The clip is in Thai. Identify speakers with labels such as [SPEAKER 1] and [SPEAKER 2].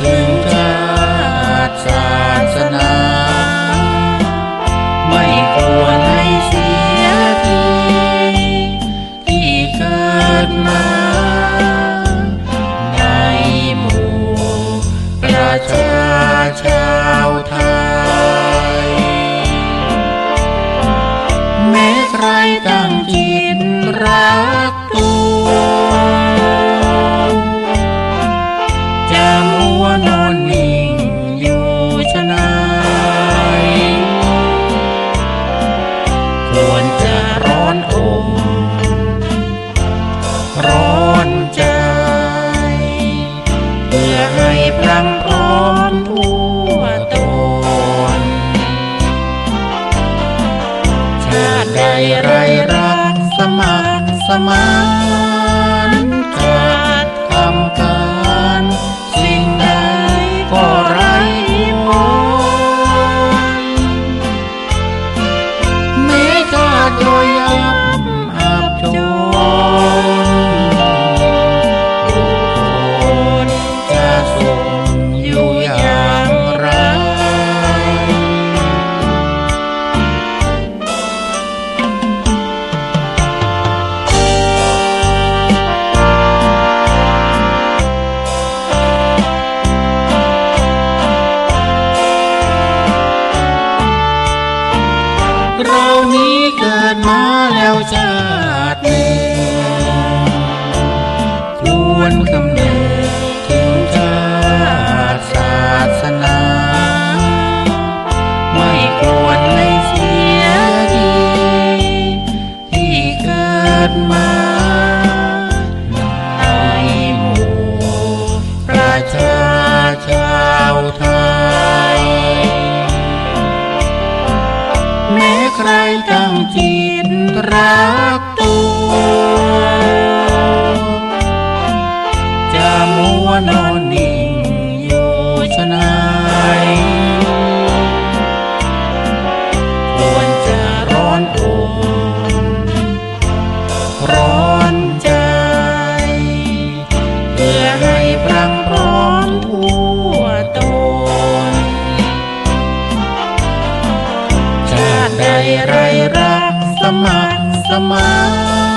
[SPEAKER 1] ถึงชาติศาสนา ไม่ควรให้เสียทีที่เกิดมา ในหมู่ประชาชาวไทย แม้ใครตั้งใจ ไรรักสมัครสมาน นี้เกิดมาแล้วชาติหนึ่งคำ មេក្រៃតាំងជាតិត្រាតួចាមួនោ Come on, come on.